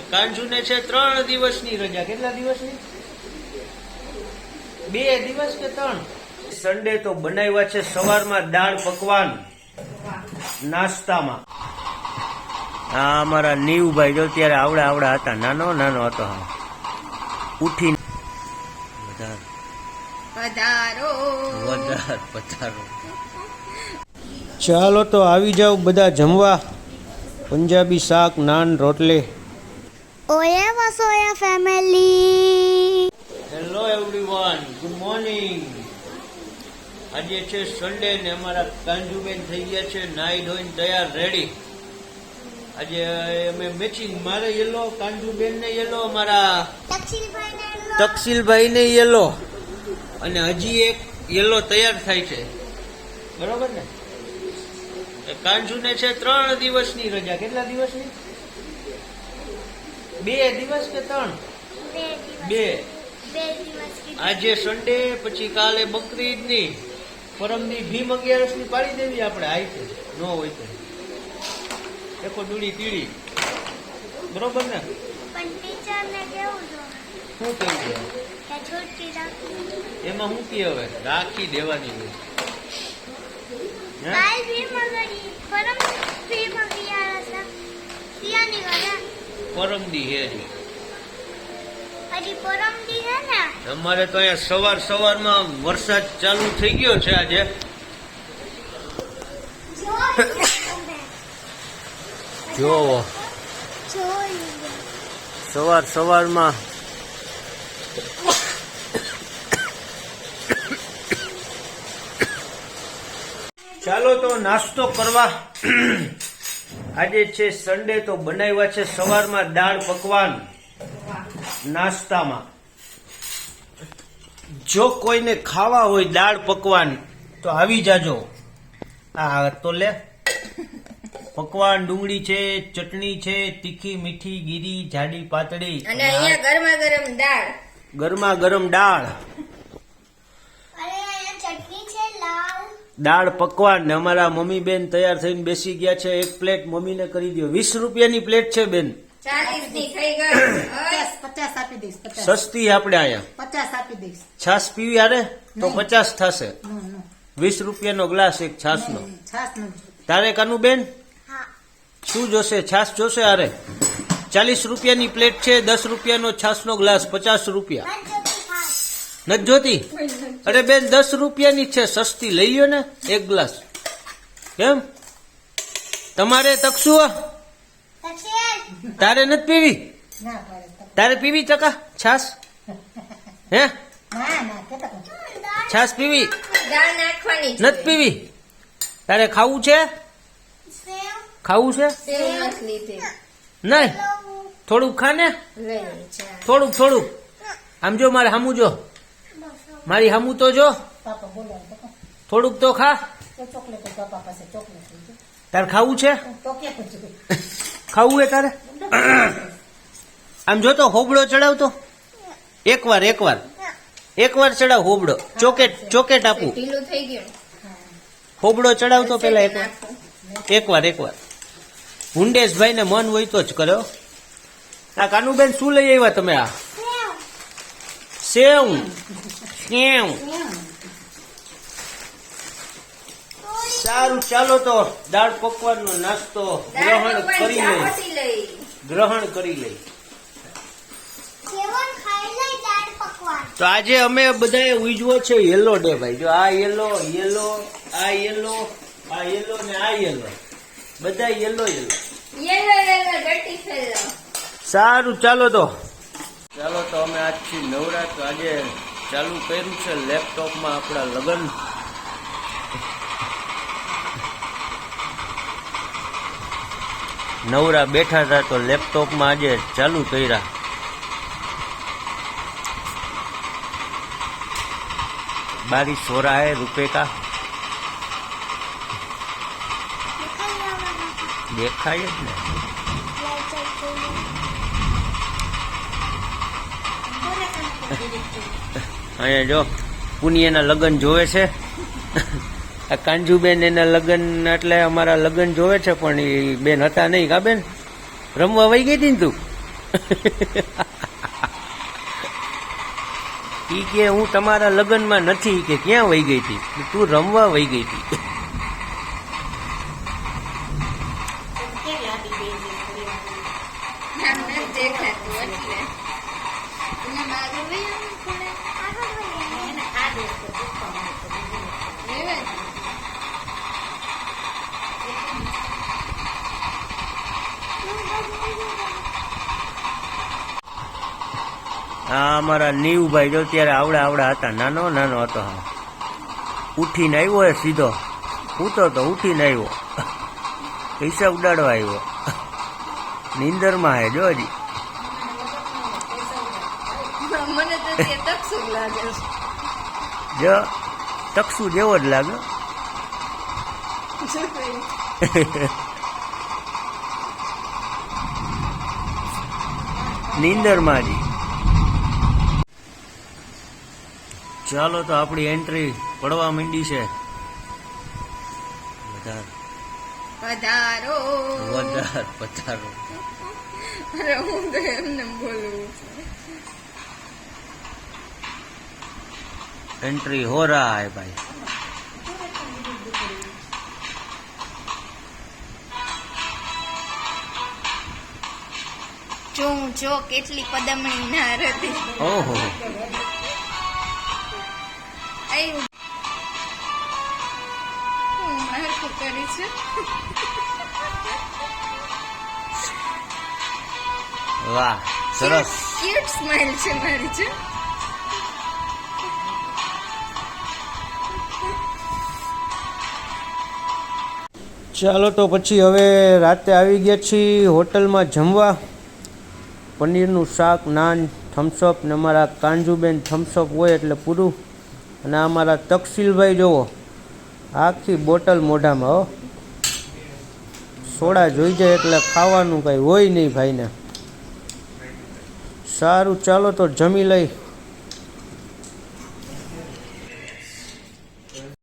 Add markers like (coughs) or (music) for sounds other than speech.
કાંજુને છે ત્રણ દિવસની રજા. કેટલા દિવસની? બે દિવસ કે ત્રણ? સન્ડે તો બનાવ્યા છે સવારમાં દાળ પકવાન. નાસ્તામાં. આ અમારા નીવભાઈ જો ત્યારે આવડા આવડા હતા. નાનો નાનો હતો હા. ઉઠી વધારે. પધારો વધારે પધારો ચાલો તો આવી જાવ બધા જમવા. પંજાબી શાક નાન રોટલી. ઓયા Vasoya family hello everyone good morning આજે છે સન્ડે ને અમારા કાંજુબેન થઈ ગયા છે નાઈ ધોઈને તૈયાર રેડી આજે અમે મેચિંગ મારે યેલો કાંજુબેન ને યેલો અમારા તકસીલભાઈ ને યેલો અને હજી એક યેલો તૈયાર થાય છે. બરોબર ને? કાંજુ કાંજુને છે ત્રણ દિવસની રજા. કેટલા દિવસની? બે દિવસ કે ત્રણ? બે આજે સન્ડે પછી કાલે બકરી ની પરમની ભીમ અગિયારસની પાડી દેવી આપણે આઈ ન હોય તો. એકો ડુડી પીડી. બરોબર ને? પણ ટીચરને કેવું શું કહી દે કે છૂટી રાખી. એમાં શું કે હવે? રાખી દેવાની હોય હે? કાલ ભી મગરી પરમ ભી મગિયા હતા સિયાની વાળા પરમદી હે હજી. હજી પરમ દી હે ને? અમારે તો અહીંયા સવાર સવારમાં વરસાદ ચાલુ થઈ ગયો છે આજે. જોવો (coughs) સવાર સવારમાં ચાલો તો નાસ્તો કરવા આજે છે સન્ડે તો બનાવ્યા છે સવારમાં દાળ પકવાન. નાસ્તામાં. જો કોઈને ખાવા હોય દાળ પકવાન તો આવી જાજો. આ તો લે. પકવાન ડુંગળી છે ચટણી છે તીખી મીઠી ગીરી જાડી પાતળી. અને અહીંયા ગરમા ગરમ દાળ. ગરમા ગરમ દાળ અરે અહીંયા ચટણી છે લાલ દાળ પકવાન ને અમારા મમ્મી બેન તૈયાર થઈને બેસી ગયા છે. એક પ્લેટ મમ્મીને કરી દો વીસ રૂપિયાની પ્લેટ છે બેન. ની સસ્તી આપણે અહીંયા. પચાસ આપી દઈશ. છાસ પીવી આરે તો પચાસ થશે. નો નો. વીસ રૂપિયાનો ગ્લાસ એક છાસ નો તારે કાનું બેન? શું જોશે? છાસ જોશે અરે ચાલીસ રૂપિયાની પ્લેટ છે દસ રૂપિયાનો છાસનો ગ્લાસ પચાસ રૂપિયા. નથી જોતી? અરે બેન દસ રૂપિયાની છે સસ્તી. લઈ લ્યો ને એક ગ્લાસ. કેમ? તમારે તકશું તારે નથી પીવી. તારે પીવી ટકા છાસ હે. છાસ પીવી? નથી પીવી? તારે ખાવું છે? ખાવું છે? નહીં. થોડુંક ખા ને? થોડુંક થોડુંક. આમ જો મારે સામું જો. મારી હામું તો જો. થોડુંક તો ખા. તો ચોકલેટ હોય પાપા પાસે ચોકલેટ હોય છે. તારે ખાવું છે? ખાવું એ તારે? આમ જો તો હોબળો ચડાવતો. એકવાર એકવાર. એકવાર ચડાવ હોબળો. ચોકેટ ચોકેટ આપું. ઢીલું થઈ ગયું. હોબળો ચડાવતો પેલા એકવાર. એકવાર એકવાર. હુંડેશભાઈ ને મન હોય તો જ કર્યો. આ કાનુબેન શું લઈ આવ્યા તમે આ? સેવ સેવ સારું ચાલો તો દાળ પકવાનનો નાસ્તો ગ્રહણ કરી લઈ. ગ્રહણ કરી લઈ સેવન ખાઈ લઈ દાળ પકવાન? તો આજે અમે બધાએ ઉજવો છે યલો ડે ભાઈ. જો આ યલો યલો આ યલો આ યલો ને આ યલો. બધા યલો યલો. Yellow yellow. સારું ચાલો તો. ચાલો તો અમે આજથી નવરાત આજે ચાલુ કર્યું છે લેપટોપમાં આપણા લગ્ન. નવરા બેઠા હતા તો લેપટોપમાં આજે ચાલુ કર્યા. બારી સોરા હે રૂપે કા દેખાય જ ને. અહીંયા જો, પુનિયાના લગ્ન જોવે છે. આ કાંજુબેન એના લગ્ન, એટલે અમારા લગ્ન જોવે છે, પણ એ બેન હતા નહીં, કા બેન? રમવા વહી ગઈ હતી ને તું? એ કે હું તમારા લગ્નમાં નથી કે ક્યાં વહી ગઈ હતી? તું રમવા વહી ગઈ હતી. આ અમારા નીવભાઈ જો ત્યારે આવડા આવડા હતા. નાનો નાનો હતો હા. ઉઠીને આવ્યો એ સીધો. પૂતો તો ઉઠીને આવ્યો. પૈસા ઉડાડવા આવ્યો. નીંદરમાં હે જો હજી. જો તકસુ જેવો જ લાગે. (laughs) નિંદરમાં કહ્યું? નીંદરમાં જી ચાલો તો આપણી એન્ટ્રી પડવા માંડી છે. પધારો વધાર. પધારો. અરે હું તો એમને બોલું એન્ટ્રી હો રહા હે ભાઈ. જો કેટલી પદમણી ના રતી ઓહો. આવ્યું હું હરખું કરી છું વાહ સરસ ક્યુટ સ્માઈલ છે મારી છે ચાલો તો પછી હવે રાતે આવી ગયા છીએ હોટલમાં જમવા. પનીરનું શાક નાન થમ્સઅપ ને અમારા કાંજુબેન થમ્સઅપ હોય એટલે પૂરું. અને અમારા તકસીલભાઈ જુઓ આખી બોટલ મોઢામાં, હો. સોડા જોઈ જાય એટલે ખાવાનું કાંઈ હોય નહીં ભાઈને. સારું, ચાલો તો જમી લઈ.